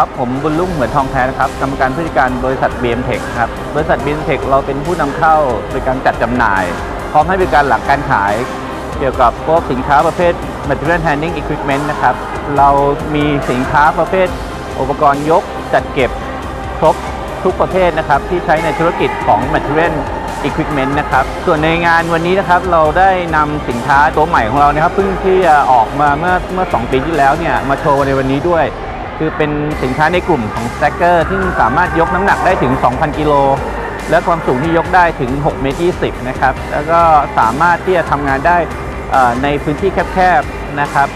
ครับ ผมบุญลุ่งเหมือนทองแท้นะครับกรรมการผู้จัดการบริษัท BMTech ครับ บริษัท BMTech เราเป็นผู้นำเข้าในการจัดจำหน่าย พร้อมให้บริการหลังการขาย เกี่ยวกับพวกสินค้าประเภท Material Handling Equipment นะครับ เรามีสินค้าประเภท อุปกรณ์ยกจัดเก็บครบทุกประเภทนะครับที่ใช้ในธุรกิจของ Material Equipment นะครับ ส่วนในงานวันนี้นะครับเราได้นำสินค้าตัวใหม่ของเรานะครับเพิ่งที่ออกมาเมื่อเมื่อ 2 ปีที่แล้วเนี่ยมาโชว์ในวันนี้ด้วย คือเป็นสินค้าในกลุ่มของ Stacker ที่งสามารถยกน้ำหนักได้ถึง 2,000 กิโล และความสูงที่ยกได้ถึง 6 เมตร 20 นะครับ แล้วก็สามารถที่จะทำงานได้ในพื้นที่แคบๆนะครับ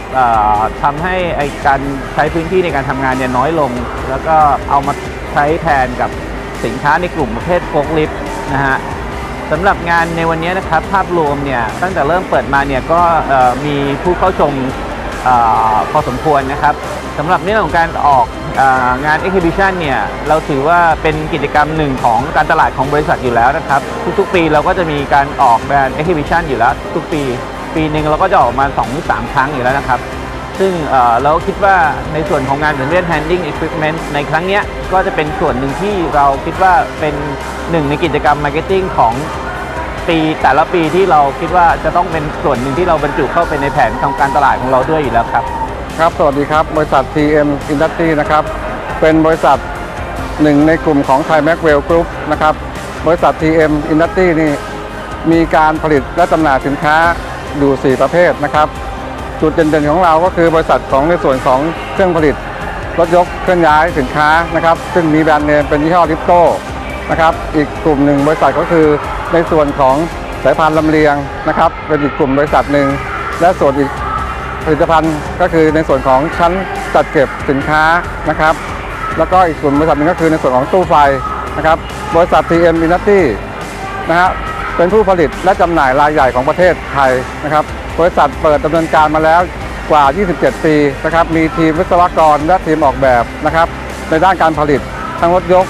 ทำให้ไอการใช้พื้นที่ในการทำงานเนี่ยน้อยลง แล้วก็เอามาใช้แทนกับสินค้าในกลุ่มประเภทโฟกลิฟนะฮะสำหรับงานในวันนี้นะครับภาพรวมเนี่ยตั้งแต่เริ่มเปิดมาเนี่ยก็มีผู้เข้าชมออพอสมควรนะครับ สำหรับเรื่องของการออกงาน Exhibition เนี่ยเราถือว่าเป็นกิจกรรมหนึ่งของการตลาดของบริษัทอยู่แล้วนะครับ ทุกๆ ปีเราก็จะมีการออกแบรนด์ Exhibition อยู่แล้ว ทุกปี ปีหนึ่งเราก็จะออกมา2อหรือสครั้งอยู่แล้วนะครับ ซึ่งเราคิดว่าในส่วนของงาน Material Handling Equipment ในครั้งนี้ก็จะเป็นส่วนหนึ่งที่เราคิดว่าเป็นหนึ่งในกิจกรรม Marketing ของปีแต่ละปีที่เราคิดว่าจะต้องเป็นส่วนหนึ่งที่เราบรรจุเข้าไปในแผนของการตลาดของเราด้วยอยู่แล้วครับ ครับ สวัสดีครับ บริษัท TM Industry นะครับ เป็นบริษัทหนึ่งในกลุ่มของ Thai Macwell Group นะครับ บริษัท TM Industry นี่มีการผลิตและจำหน่ายสินค้าอยู่ 4 ประเภทนะครับ จุดเด่นๆของเราก็คือบริษัทของในส่วนของเครื่องผลิต รถยกเคลื่อนย้ายสินค้านะครับ ซึ่งมีแบรนด์เนมเป็นยี่ห้อลิปโต้นะครับ อีกกลุ่มหนึ่งบริษัทก็คือในส่วนของสายพานลำเลียงนะครับ เป็นอีกกลุ่มบริษัทหนึ่งและส่วนอีก ผลิตภัณฑ์ก็คือในส่วนของชั้นจัดเก็บสินค้านะครับ แล้วก็อีกส่วนบริษัทหนึ่งก็คือในส่วนของตู้ไฟนะครับ บริษัท TM Industry นะฮะเป็นผู้ผลิตและจำหน่ายรายใหญ่ของประเทศไทยนะครับ บริษัทเปิดดำเนินการมาแล้วกว่า 27 ปีนะครับ มีทีมวิศวกรและทีมออกแบบนะครับ ในด้านการผลิตทั้งรถยก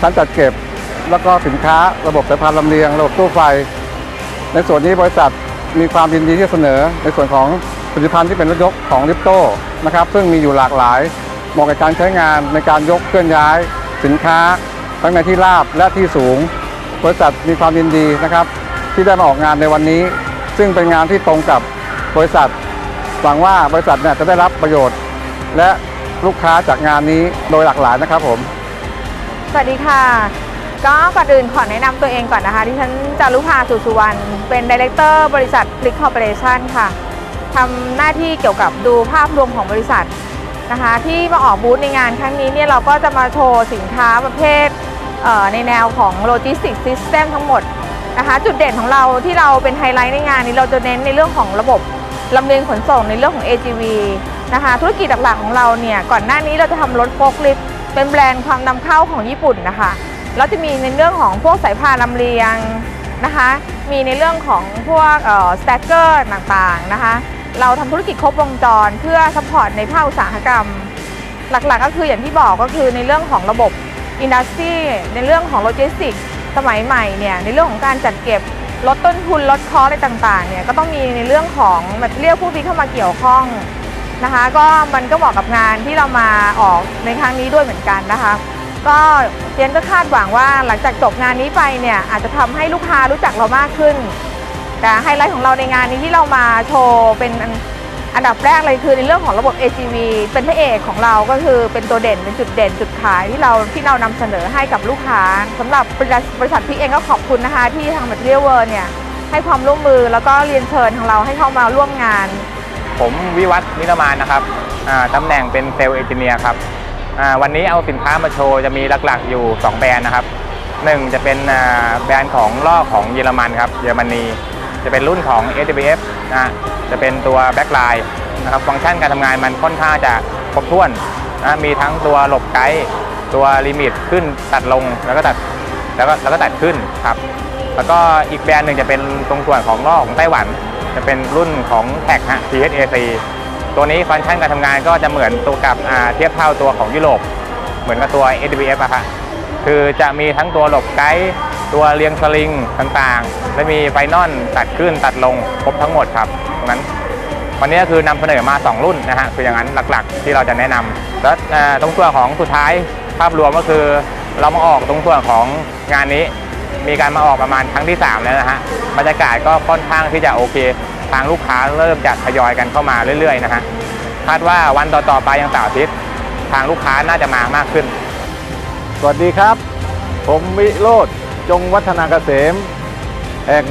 ชั้นจัดเก็บ แล้วก็สินค้าระบบสายพานลำเลียง ระบบตู้ไฟ ในส่วนนี้บริษัทมีความยินดีที่เสนอในส่วนของ ผลิตภัณฑ์ที่เป็นรถยกของลิปโต้นะครับซึ่งมีอยู่หลากหลายเหมาะกับการใช้งานในการยกเคลื่อนย้าย สินค้า ทั้งในที่ราบและที่สูง บริษัทมีความยินดีนะครับ ที่ได้มาออกงานในวันนี้ ซึ่งเป็นงานที่ตรงกับบริษัทหวังว่าบริษัทเนี่ยจะได้รับประโยชน์ และลูกค้าจากงานนี้โดยหลากหลายนะครับผม สวัสดีค่ะ ก็ก่อนอื่นขอแนะนำตัวเองก่อนนะคะที่ฉันจารุภาสุสุวรรณเป็นดีเลกเตอร์บริษัทพลิกคอร์ปอเรชันค่ะ ทำหน้าที่เกี่ยวกับดูภาพรวมของบริษัทนะคะ ที่มาออกบูธในงานครั้งนี้เนี่ยเราก็จะมาโชว์สินค้าประเภทในแนวของโลจิสติกซิสเต็มทั้งหมดนะคะ จุดเด่นของเราที่เราเป็นไฮไลท์ในงานนี้เราจะเน้นในเรื่องของระบบลำเลียงขนส่งในเรื่องของ AGV นะคะ ธุรกิจหลักๆของเราเนี่ยก่อนหน้านี้เราจะทำรถโฟล์คลิฟต์เป็นแบรนด์ความนำเข้าของญี่ปุ่นนะคะแล้วจะมีในเรื่องของพวกสายพานลำเลียงนะคะ มีในเรื่องของพวกสแต็กเกอร์ต่างๆนะคะ เราทำธุรกิจครบวงจรเพื่อซัพพอร์ตในภาคอุตสาหกรรม หลักๆ ก็คืออย่างที่บอกก็คือในเรื่องของระบบอินดัสทรีในเรื่องของโลจิสติกสมัยใหม่เนี่ยในเรื่องของการจัดเก็บลดต้นทุนลดคอสอะไรต่างๆเนี่ยก็ต้องมีในเรื่องของแมทเรียลผู้ที่เข้ามาเกี่ยวข้องนะคะก็มันก็เหมาะกับงานที่เรามาออกในครั้งนี้ด้วยเหมือนกันนะคะ ก็เจนก็คาดหวังว่าหลังจากจบงานนี้ไปเนี่ยอาจจะทำให้ลูกค้ารู้จักเรามากขึ้น แต่ไฮไลท์ของเราในงานนี้ที่เรามาโชว์เป็นอันดับแรกเลยคือในเรื่องของระบบ AGV เป็นพระเอกของเราก็คือเป็นตัวเด่นเป็นจุดเด่นจุดขายที่เราที่เรานำเสนอให้กับลูกค้าสำหรับบริษัทพี่เองก็ขอบคุณนะคะ ที่ทาง Material World เนี่ยให้ความร่วมมือแล้วก็เรียนเชิญทางเราให้เข้ามาร่วมงาน ผมวิวัฒนิรมานนะครับอ่าตำแหน่งเป็นเซลล์เอนจิเนียร์ครับวันนี้เอาสินค้ามาโชว์จะมีหลักๆอยู่ 2 แบรนด์นะครับหนึ่งจะเป็นแบรนด์ของล่อของเยอรมันครับเยอรมนี จะเป็นรุ่นของ AWF นะฮะจะเป็นตัวแบ็คไลน์นะครับฟังก์ชันการทำงานมันค่อนข้างจะครบถ้วนนะมีทั้งตัวหลบไกด์ตัวลิมิตขึ้นตัดลงแล้วก็ตัดแล้วก็แล้วก็ตัดขึ้นครับแล้วก็อีกแบรนด์หนึ่งจะเป็นตรงส่วนของล่อของไต้หวัน จะเป็นรุ่นของแท็กฮะ THAC ตัวนี้ฟังก์ชันการทำงานก็จะเหมือนตัวกับเทียบเท่าตัวของยุโรปเหมือนกับตัว AWF อะครคือจะมีทั้งตัวหลบไกด์ ตัวเรียงสลิงต่างๆ และมีไฟนอลตัดขึ้นตัดลงครบทั้งหมดครับตรงนั้นวันนี้ก็คือนำเสนอมา 2 รุ่นนะฮะคืออย่างนั้นหลักๆ ที่เราจะแนะนำแล้วตรงส่วนของสุดท้ายภาพรวมก็คือเรามาออกตรงส่วนของงานนี้ มีการมาออกประมาณครั้งที่ 3 แล้วนะฮะบรรยากาศก็ค่อนข้างที่จะโอเค ทางลูกค้าเริ่มจะทยอยกันเข้ามาเรื่อยๆนะฮะคาดว่าวันต่อๆไปยังเสาร์อาทิตย์ทางลูกค้าน่าจะมามากขึ้น สวัสดีครับ ผมวิโรธ จงวัฒนาเกษม แห่ง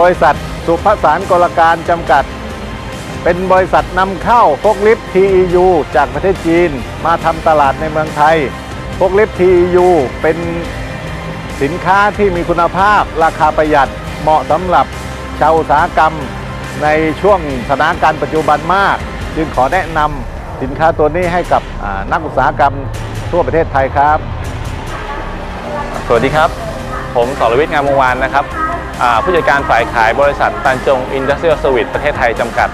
บริษัทสุภสารกลการจำกัด เป็นบริษัทนำเข้าพกลิฟต์ TEU จากประเทศจีนมาทำตลาดในเมืองไทยพกลิฟต์ TEU เป็นสินค้าที่มีคุณภาพราคาประหยัดเหมาะสำหรับชาวอุตสาหกรรมในช่วงสถานการณ์ปัจจุบันมาก จึงขอแนะนำสินค้าตัวนี้ให้กับนักอุตสาหกรรมทั่วประเทศไทยครับ สวัสดีครับ ผมสรวิทย์งามวงวานนะครับผู้จัดการฝ่ายขายบริษัทตันจงอินดัสเทรียลสวิตประเทศไทยจำกัด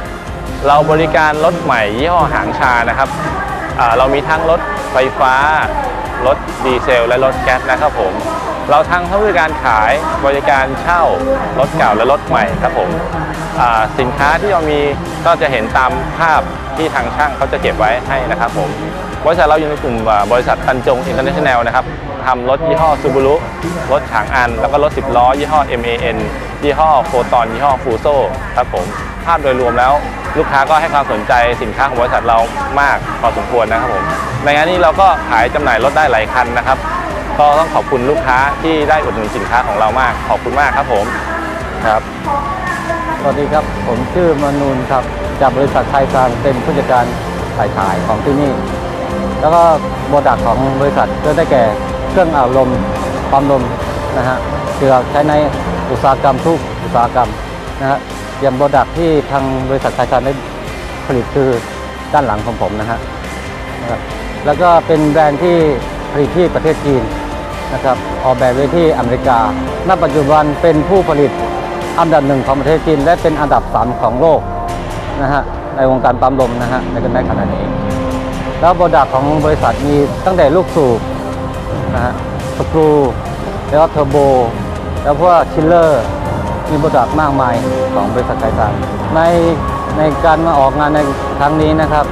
เราบริการรถใหม่ยี่ห้อหางชานะครับเรามีทั้งรถไฟฟ้ารถดีเซล และรถแก๊สนะครับผมเราทั้งทั้งบริการขายบริการเช่ารถเก่าและรถใหม่ครับผมสินค้าที่เรามีก็จะเห็นตามภาพที่ทางช่างเขาจะเก็บไว้ให้นะครับผมบริษัทเราอยู่ในกลุ่มบริษัทตันจงอินเตอร์เนชั่นแนลนะครับ ทำรถยี่ห้อซูบูรุรถฉางอัน แล้วก็รถ 10 ล้อ ยี่ห้อ MAN ยี่ห้อโฟตอนยี่ห้อฟูโซครับผมภาพโดยรวมแล้วลูกค้าก็ให้ความสนใจสินค้าของบริษัทเรามากพอสมควรนะครับผมในงานนี้เราก็ขายจำหน่ายรถได้หลายคันนะครับ ก็ต้องขอบคุณลูกค้าที่ได้อุดหนุนสินค้าของเรามาก ขอบคุณมากครับผมครับสวัสดีครับผมชื่อมนูนครับจากบริษัทไทยซานเป็นผู้จัดการฝ่ายขายของที่นี่ แล้วก็โปรดักต์ของบริษัทก็ได้แก่ เครื่องอาบลมความลมนะฮะที่เราใช้ในอุตสาหกรรมทุกอุตสาหกรรมนะฮะอย่างโปรดักที่ทางบริษัทไทยซานได้ผลิตคือด้านหลังของผมนะฮะแล้วก็เป็นแบรนด์ที่ผลิตที่ประเทศจีนนะครับออกแบบไว้ที่อเมริกา ณ ปัจจุบันเป็นผู้ผลิตอันดับหนึ่งของประเทศจีน และเป็นอันดับสามของโลกนะฮะในวงการปั๊มลมนะฮะในกันในขณะนี้ แล้วโปรดักของบริษัทมีตั้งแต่ลูกสูบ นะฮะสกรูแล้วก็เทอร์โบ แล้วพวกชิลเลอร์ มีโปรดักต์มากมายของบริษัทไทยซันในในการมาออกงานในครั้งนี้นะครับ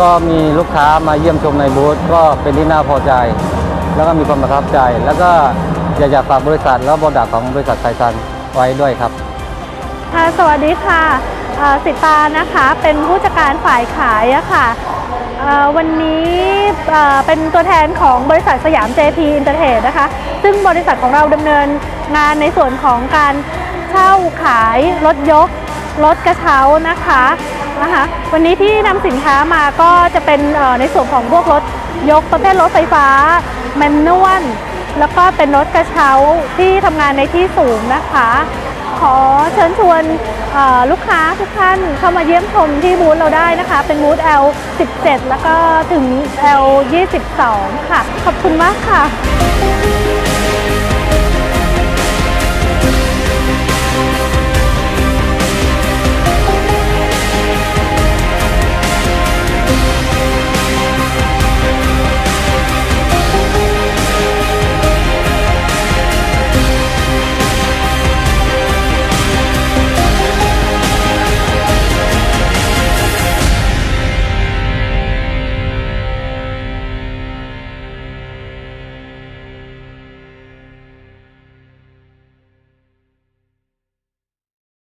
ก็มีลูกค้ามาเยี่ยมชมในบูธก็เป็นที่น่าพอใจ แล้วก็มีความประทับใจ แล้วก็อยากจะฝากบริษัทแล้วโปรดักต์ของบริษัทไทยซันไว้ด้วยครับสวัสดีค่ะสิตานะคะเป็นผู้จัดการฝ่ายขายอะค่ะ วันนี้เป็นตัวแทนของบริษัทสยาม JP Entertainment นะคะ ซึ่งบริษัทของเราดำเนินงานในส่วนของการเช่าขายรถยก รถกระเช้านะคะนะคะวันนี้ที่นำสินค้ามาก็จะเป็นในส่วนของพวกรถยกประเภทรถไฟฟ้าแมนนวลแล้วก็เป็นรถกระเช้าที่ทำงานในที่สูงนะคะ ขอเชิญชวนลูกค้าทุกท่านเข้ามาเยี่ยมชมที่บูธเราได้นะคะ เป็นบูธ L17 แล้วก็ถึง L22 ค่ะ ขอบคุณมากค่ะ